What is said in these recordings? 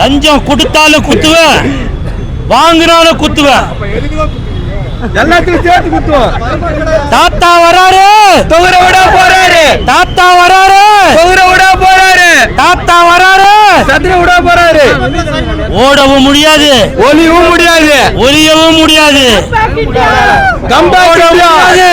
லஞ்சம் கொடுத்தாலும் குத்துவேன் வாங்கினாலும் குத்துவேன் எல்லாத்தையும் சேர்த்து குத்துவோம் தாத்தா வராரு. தொகுர விட போறாரு. தாத்தா வராரு. தொகுர விட போறாரு. தாத்தா வராரு. சதுர விட போறாரு. ஓடவும் முடியாது. ஒலிவும் முடியாது. ஒலியவும் முடியாது. கம்பா முடியாது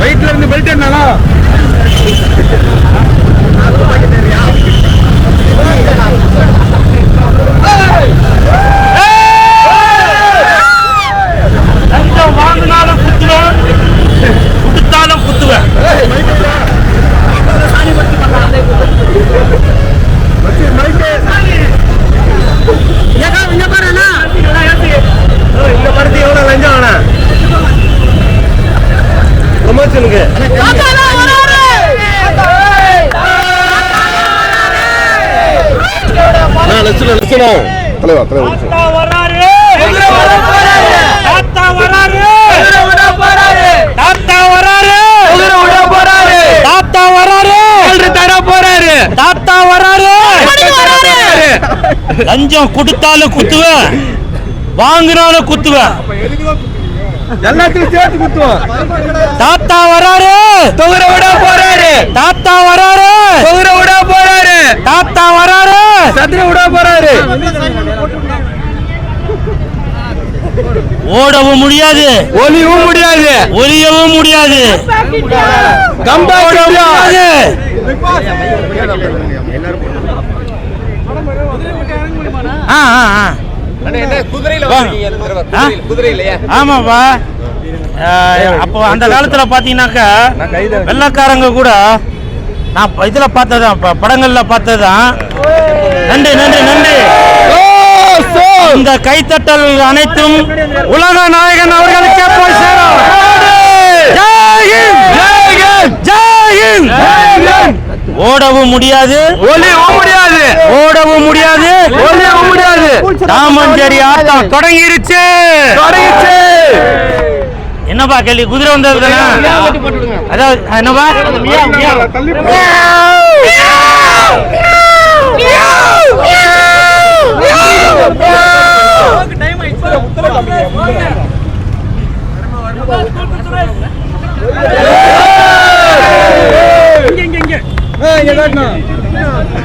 வயிற்றுல இருந்து பெல்ட் என்னன்னா லஞ்சம் வாங்கினாலும் குத்துவேன் கொடுத்தாலும் குத்துவேன் இந்த படத்துக்கு எவ்வளவு லஞ்சம் ஆனா ப்ரொமோஷனுக்கு லட்சம் லட்சம் தலைவா தலைவா தாத்தா வராரு தாத்தா வராரு தாத்தா வராரு தாத்தா வராரு தர போறாரு தாத்தா வராரு லஞ்சம் கொடுத்தாலும் குத்துவேன் வாங்கினாலும் குத்துவேன் எல்லாத்தையும் சேர்த்து குத்துவோம். தாத்தா வராரு. தொகுர விட போறாரு. தாத்தா வராரு. தொகுர விட போறாரு. தாத்தா வராரு. சதுர விட போறாரு. ஓடவும் முடியாது. ஒலிவும் முடியாது. ஒலியவும் முடியாது. கம்பா முடியாது. ஆமாப்பா. அப்போ அந்த காலத்துல பாத்தீங்கன்னாக்கா வெள்ளக்காரங்க கூட நான் இதுல பார்த்ததான் படங்கள்ல பார்த்ததுதான். நன்றி நன்றி நன்றி. இந்த கைத்தட்டல் அனைத்தும் உலக நாயகன் அவர்களுக்கே போய் சேரும். ஜெய் ஹிந்த்! ஜெய் ஹிந்த்! ஓடவும் முடியாது. ஒலிவும் முடியாது. ஓடவும் முடியாது. ஒலிவும் முடியாது. தாமஞ்சேரி ஆட்டம் தொடங்கிருச்சு. தொடங்கிச்சு என்னப்பா கேள்வி? குதிரை வந்தது அதாவது என்னப்பா?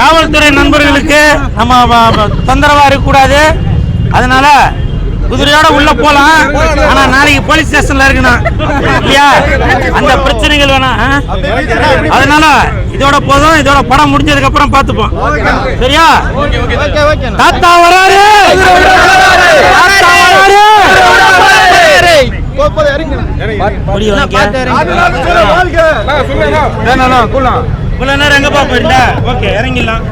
காவல்துறை நண்பர்களுக்கு நம்ம தொந்தரவா இருக்கக்கூடாது. அதனால குதிரையோட உள்ள போலாம். ஆனா நாளைக்கு போலீஸ் ஸ்டேஷன்ல இருக்கணும். இல்லையா? அந்த பிரச்சனைகள் வேணாம் ஆ? அதனால இதோட போதும். இதோட படம் முடிஞ்சதுக்கு அப்புறம் பார்த்துப்போம். சரியா? தாத்தா வராரு! தாத்தா வராரு! முடி இவ்வளவு நேரம் எங்கப்பா போயிருந்த ஓகே இறங்கிடலாம்.